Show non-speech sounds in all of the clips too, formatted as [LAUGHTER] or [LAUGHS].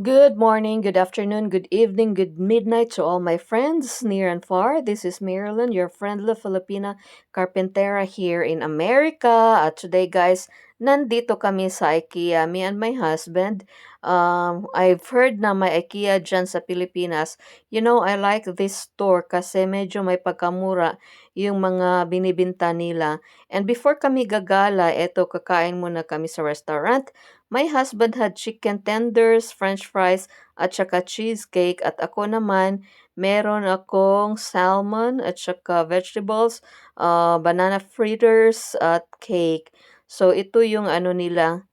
Good morning, good afternoon, good evening, good midnight to all my friends near and far. This is Marilyn, your friendly Filipina Carpentera here in America. At today, guys, nandito kami sa IKEA, me and my husband. Um, I've heard na may IKEA dyan sa Pilipinas. You know, I like this store kasi medyo may pagkamura yung mga binibinta nila. And before kami gagala, eto, kakain muna kami sa restaurant. My husband had chicken tenders, french fries, at saka cheesecake. At ako naman, meron akong salmon at saka vegetables, uh, banana fritters, at cake. So, ito yung ano nila,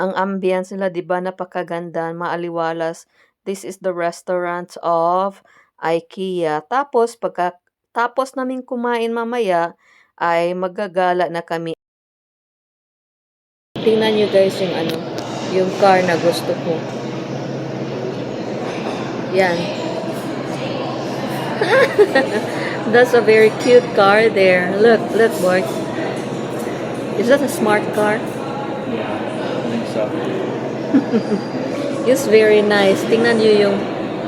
ang ambience nila, di ba, napakaganda, maaliwalas. This is the restaurant of IKEA. Tapos, pagka tapos namin kumain mamaya, ay magagala na kami. Tingnan nyo guys yung ano, yung car na gusto ko. Yan. [LAUGHS] That's a very cute car there. Look, look boy. Is that a smart car? Yeah, I think so. It's very nice. Tingnan nyo yung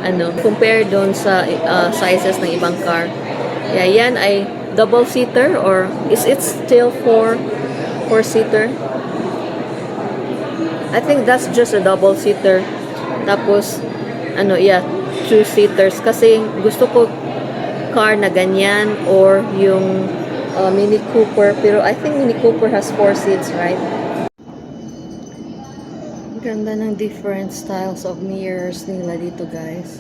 ano, compare doon sa uh, sizes ng ibang car. Yeah, yan ay double seater or is it still four four seater? I think that's just a double seater. Tapos ano, yeah, two seaters kasi gusto ko car na ganyan or yung uh, Mini Cooper pero I think Mini Cooper has four seats, right? Ganda ng different styles of mirrors nila dito, guys.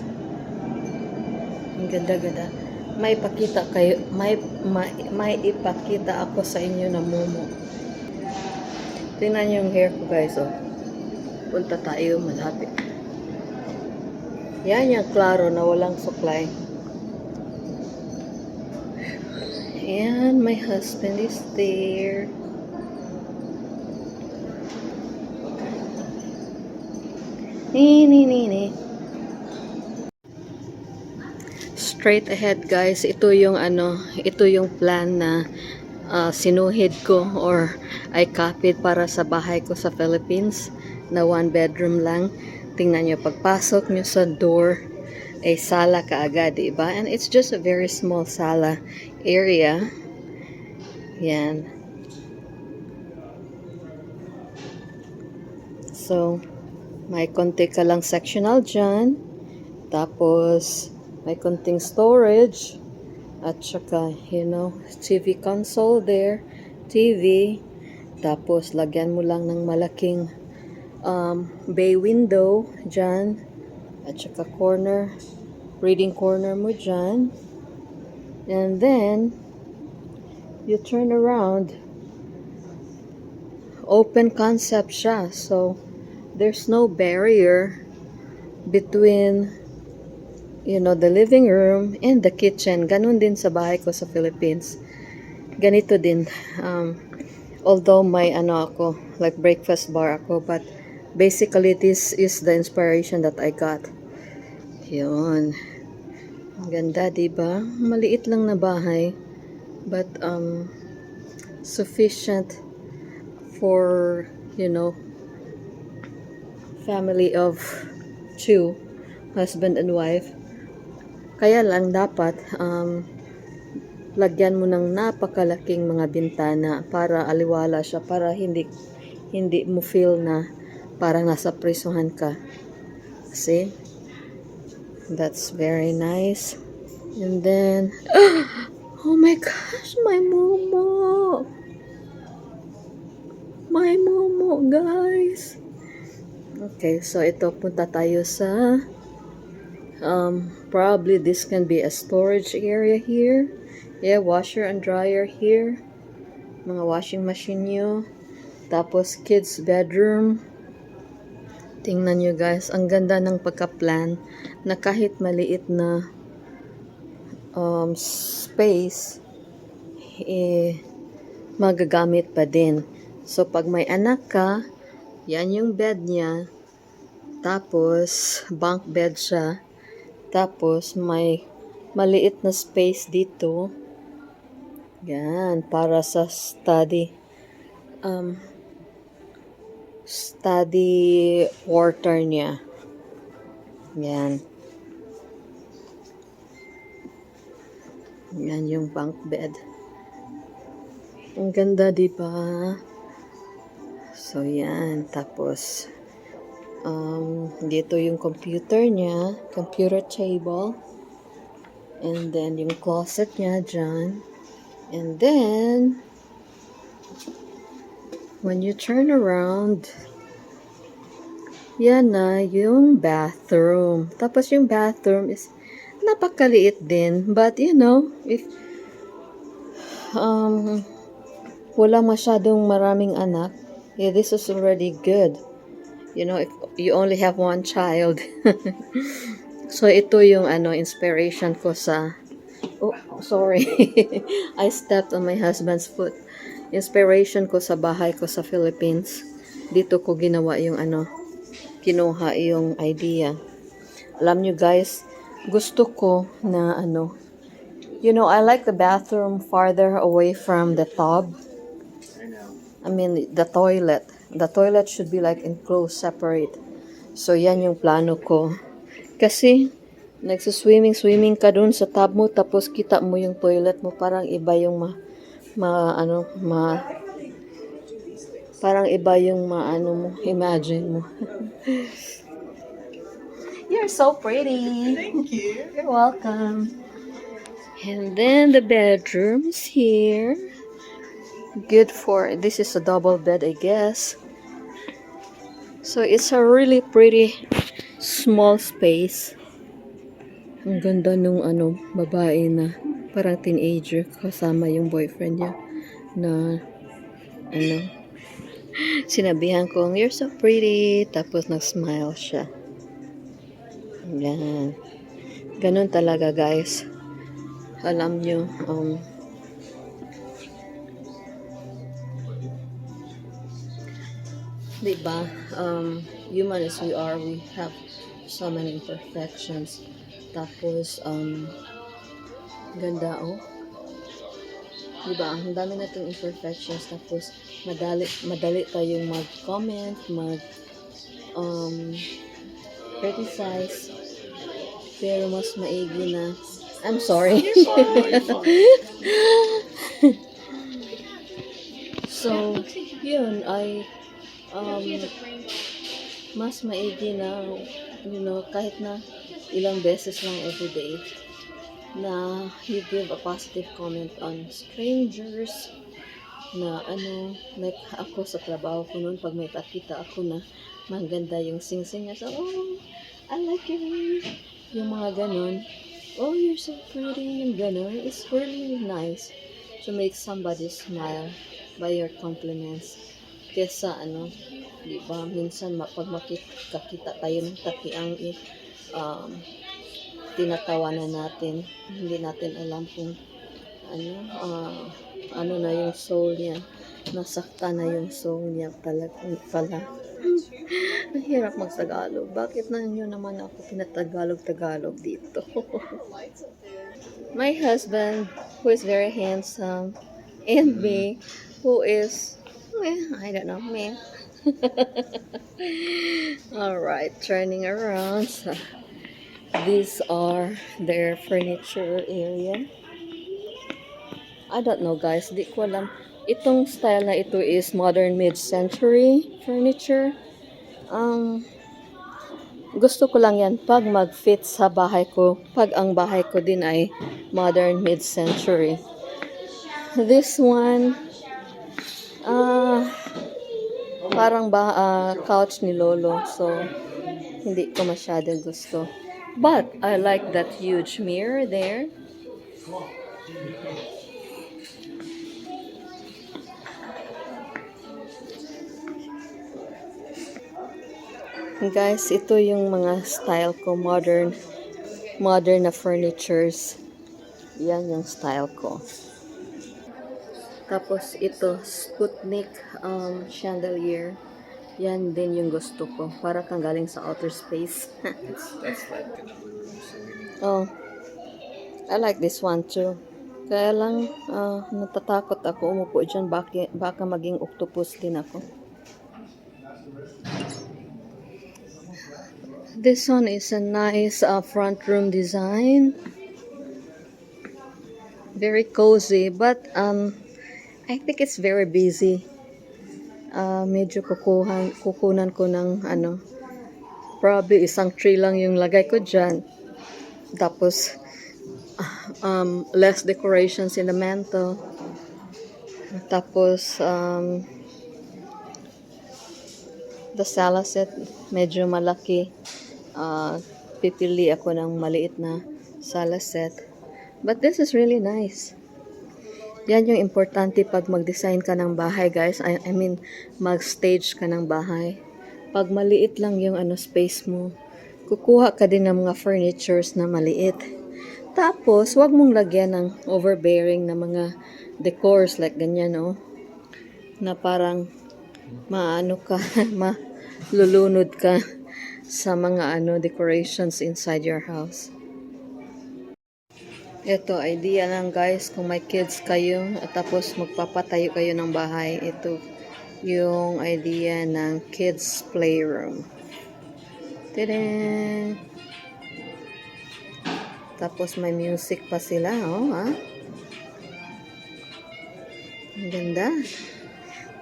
Ang ganda-ganda. May ipakita kayo, may, may, may ipakita ako sa inyo na momo. Tingnan yung hair ko, guys, oh. Punta tayo malapit. Yan yung klaro na walang supply. And my husband is there. Ni, ni, ni, ni. Straight ahead guys, ito yung ano, ito yung plan na uh, sinuhid ko or I copied para sa bahay ko sa Philippines na one bedroom lang. Tingnan nyo, pagpasok nyo sa door, ay sala kaagad, diba? And it's just a very small sala area. Yan. So, may konti ka lang sectional dyan. Tapos, may konting storage. At saka, you know, TV console there. TV. Tapos, lagyan mo lang ng malaking um, bay window dyan. At saka corner. Reading corner mo dyan. And then, you turn around. Open concept siya. So, there's no barrier between you know, the living room and the kitchen. Ganun din sa bahay ko sa Philippines. Ganito din. Um, although may ano ako, like breakfast bar ako, but basically this is the inspiration that I got. Yun. Ang ganda, di ba? Maliit lang na bahay, but um, sufficient for, you know, family of two, husband and wife. Kaya lang dapat um, lagyan mo ng napakalaking mga bintana para aliwala siya para hindi hindi mo feel na parang nasa prisuhan ka. See? That's very nice. And then [GASPS] Oh my gosh, my momo. My momo, guys. Okay, so ito punta tayo sa um, probably this can be a storage area here. Yeah, washer and dryer here. Mga washing machine nyo. Tapos kids bedroom. Tingnan nyo guys, ang ganda ng pagka-plan na kahit maliit na um, space, eh, magagamit pa din. So, pag may anak ka, yan yung bed niya. Tapos, bunk bed siya. Tapos, may maliit na space dito. Yan, para sa study. Um, study quarter niya. Yan. Yan yung bunk bed. Ang ganda, di ba? So, yan. Tapos, um, dito yung computer niya. Computer table. And then, yung closet niya dyan. And then, when you turn around, yan na yung bathroom. Tapos yung bathroom is napakaliit din. But, you know, if um, wala masyadong maraming anak, yeah, this is already good. You know, if you only have one child. [LAUGHS] so, ito yung ano, inspiration ko sa... Oh, sorry. [LAUGHS] I stepped on my husband's foot. Inspiration ko sa bahay ko sa Philippines. Dito ko ginawa yung ano, kinuha yung idea. Alam nyo guys, gusto ko na ano, you know, I like the bathroom farther away from the tub. I mean, the toilet. The toilet should be like enclosed, separate. So, yan yung plano ko. Kasi, nagsuswimming-swimming ka dun sa tub mo, tapos kita mo yung toilet mo, parang iba yung ma, ma ano, ma, parang iba yung ma, ano mo, imagine mo. [LAUGHS] You're so pretty. Thank you. You're welcome. And then the bedroom is here. Good for this is a double bed, I guess. So it's a really pretty small space. Ang ganda nung ano, babae na parang teenager kasama yung boyfriend niya na ano [LAUGHS] sinabihan ko, you're so pretty. Tapos nag-smile siya. Yan. Ganun talaga, guys. Alam nyo, um, diba, um, human as we are, we have so many imperfections. Tapos, um, ganda, oh. Diba, ang dami nating imperfections. Tapos, madali, madali tayong mag-comment, mag, um, criticize. Pero mas maigi na, I'm sorry. [LAUGHS] so, yun, I, um, mas maigi na, you know, kahit na ilang beses lang everyday, na you give a positive comment on strangers, na ano, like ako sa trabaho ko noon, pag may pakita ako na maganda yung sing-sing niya, so, oh, I like your. Yung mga ganon, oh, you're so pretty, yung ganon, it's really nice to make somebody smile by your compliments. Kesa ano, di ba, minsan pag makikita tayo ng takiang eh, um, tinatawanan natin, hindi natin alam kung ano, ah, ano na yung soul niya. Nasakta na yung soul niya talaga pala. Mahirap [LAUGHS] magtagalog. Bakit na nyo naman ako pinatagalog-tagalog dito? [LAUGHS] My husband, who is very handsome, and me, who is, eh, I don't know, me. [LAUGHS] Alright, turning around. These are their furniture area. I don't know guys, di ko alam. Itong style na ito is modern mid-century furniture. Um, gusto ko lang yan pag mag-fit sa bahay ko. Pag ang bahay ko din ay modern mid-century. This one, ah, parang ba, ah, couch ni Lolo. So, hindi ko masyadong gusto. But, I like that huge mirror there. Guys, ito yung mga style ko, modern, modern na furnitures. Yan yung style ko. Tapos ito, Sputnik um, chandelier. Yan din yung gusto ko. Para kang galing sa outer space. [LAUGHS] That's like oh, I like this one too. Kaya lang, ah, natatakot ako umupo dyan. Baka, baka maging octopus din ako. This one is a nice uh, front room design. Very cozy, but um, I think it's very busy. Ah, medyo kukuhan, kukunan ko ng ano, probably isang tree lang yung lagay ko dyan. Tapos, ah, um, less decorations in the mantle. Tapos, um, the sala set, medyo malaki. Ah, pipili ako ng maliit na sala set. But this is really nice. Yan yung importante pag mag-design ka ng bahay, guys. I, I mean, mag-stage ka ng bahay. Pag maliit lang yung ano space mo, kukuha ka din ng mga furnitures na maliit. Tapos, wag mong lagyan ng overbearing na mga decors like ganyan, no? Na parang maano ka, [LAUGHS] malulunod ka sa mga ano decorations inside your house. Ito, idea lang guys, kung may kids kayo at tapos magpapatayo kayo ng bahay, ito yung idea ng kids playroom. Tadaan! Tapos may music pa sila, oh ha? Ang ganda.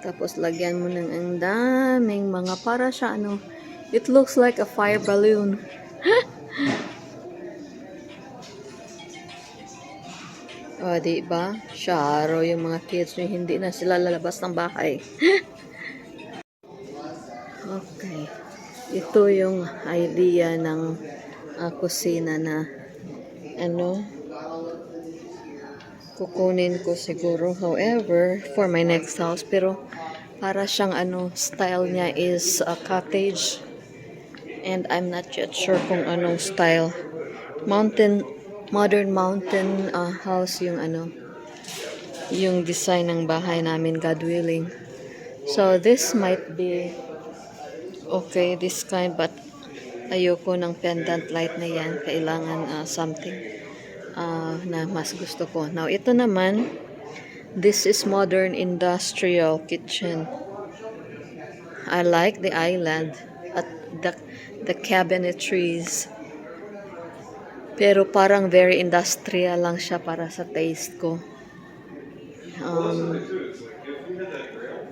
Tapos lagyan mo ng ang daming mga para siya ano, it looks like a fire balloon. [LAUGHS] O, di ba? Sharo yung mga kids yung hindi na sila lalabas ng bahay. [LAUGHS] okay. Ito yung idea ng ah, kusina na ano kukunin ko siguro. However, for my next house. Pero para siyang ano, style niya is a cottage. And I'm not yet sure kung anong style. Mountain modern mountain uh, house yung ano yung design ng bahay namin God willing. So this might be okay this kind but ayoko ng pendant light na yan. Kailangan uh, something uh, na mas gusto ko. Now ito naman this is modern industrial kitchen. I like the island at the the cabinetries pero parang very industrial lang siya para sa taste ko. Um,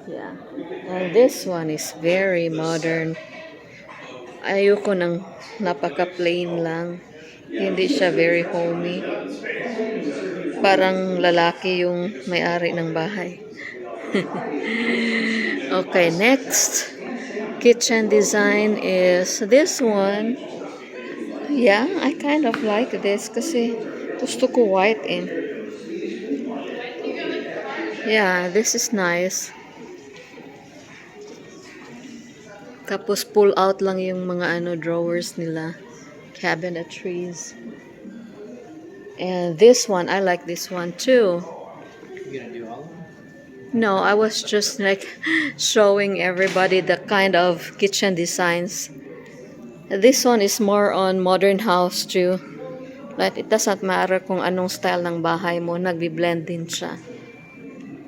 yeah. And this one is very modern. Ayoko ng napaka-plain lang. Hindi siya very homey. Parang lalaki yung may-ari ng bahay. [LAUGHS] okay, next kitchen design is this one. Yeah, I kind of like this kasi gusto ko white eh. Yeah, this is nice. Tapos pull out lang yung mga ano drawers nila. Cabinetries. And this one, I like this one too. You gonna do all of them? No, I was just like [LAUGHS] showing everybody the kind of kitchen designs. This one is more on modern house too. Like it doesn't matter kung anong style ng bahay mo, nagbi-blend din siya.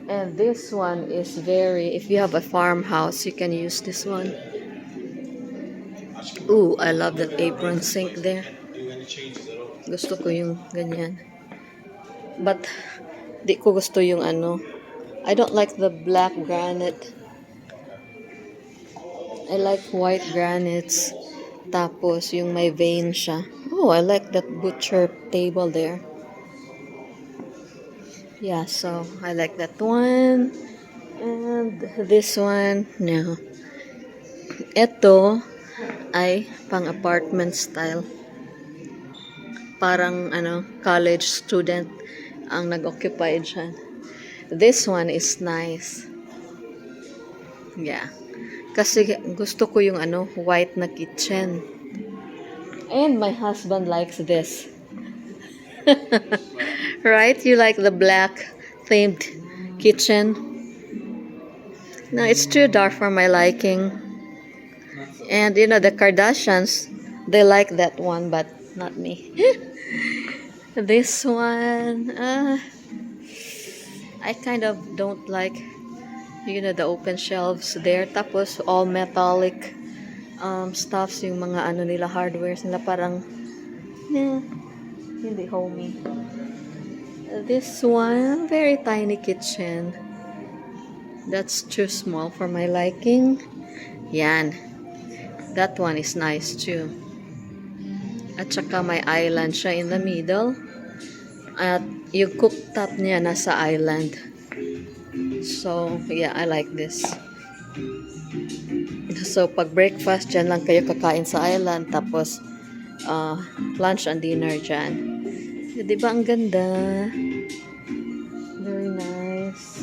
And this one is very, if you have a farmhouse, you can use this one. Ooh, I love that apron sink there. Gusto ko yung ganyan. But, di ko gusto yung ano. I don't like the black granite. I like white granites. Tapos, yung may vein siya. Oh, I like that butcher table there. Yeah, so I like that one. And this one, no. Ito ay pang apartment style. Parang ano, college student ang nag-occupy dyan. This one is nice. Yeah. Kasi gusto ko yung ano, white na kitchen. And my husband likes this. [LAUGHS] right? You like the black themed kitchen? No, it's too dark for my liking. And you know, the Kardashians, they like that one, but not me. [LAUGHS] this one, uh, I kind of don't like, you know, the open shelves there. Tapos all metallic um, stuffs, yung mga ano nila, hardwares nila, parang, eh, hindi homey. This one, very tiny kitchen. That's too small for my liking. Yan. That one is nice too. At saka may island siya in the middle. At yung cooktop niya nasa island. So, yeah, I like this. So, pag breakfast, dyan lang kayo kakain sa island. Tapos, uh, lunch and dinner dyan. Eh, Di ba ang ganda? Very nice.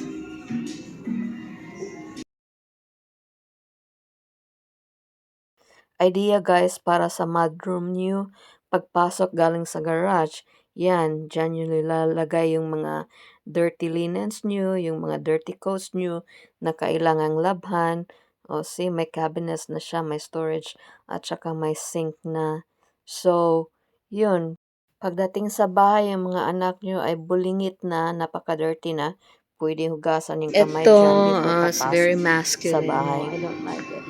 Idea guys para sa mudroom nyo. Pagpasok galing sa garage, yan, dyan nyo nilalagay yung mga dirty linens nyo, yung mga dirty coats nyo na kailangang labhan. O see, may cabinets na siya, may storage, at saka may sink na. So, yun. Pagdating sa bahay, yung mga anak nyo ay bulingit na, napaka-dirty na, pwede hugasan yung kamay Ito, dyan before uh, it's very sa masculine. bahay. I don't like it.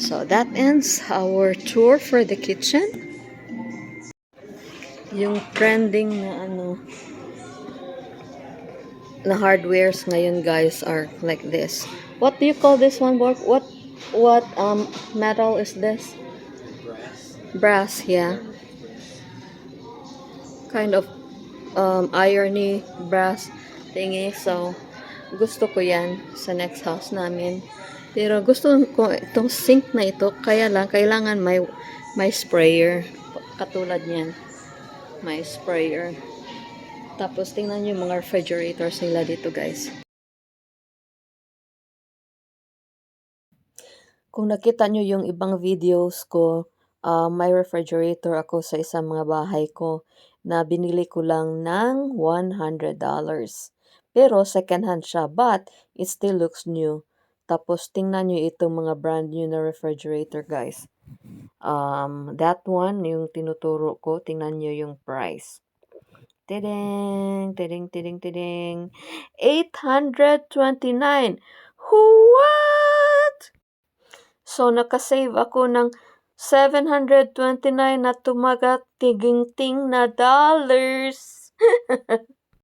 So that ends our tour for the kitchen. Yung trending na ano na hardwares ngayon guys are like this. What do you call this one, Borg? What what um metal is this? Brass. Brass, yeah. Kind of um irony brass thingy. So gusto ko 'yan sa next house namin. Pero gusto ko itong sink na ito, kaya lang kailangan may may sprayer katulad niyan. May sprayer. Tapos tingnan niyo yung mga refrigerators nila dito, guys. Kung nakita niyo yung ibang videos ko, ah, may refrigerator ako sa isang mga bahay ko na binili ko lang ng $100. Pero second hand siya, but it still looks new. Tapos tingnan niyo itong mga brand new na refrigerator, guys. Um, that one, yung tinuturo ko, tingnan niyo yung price. Tiding, tiding, tiding, tiding. 829. What? So, nakasave ako ng 729 na tumaga tiging-ting na dollars. [LAUGHS]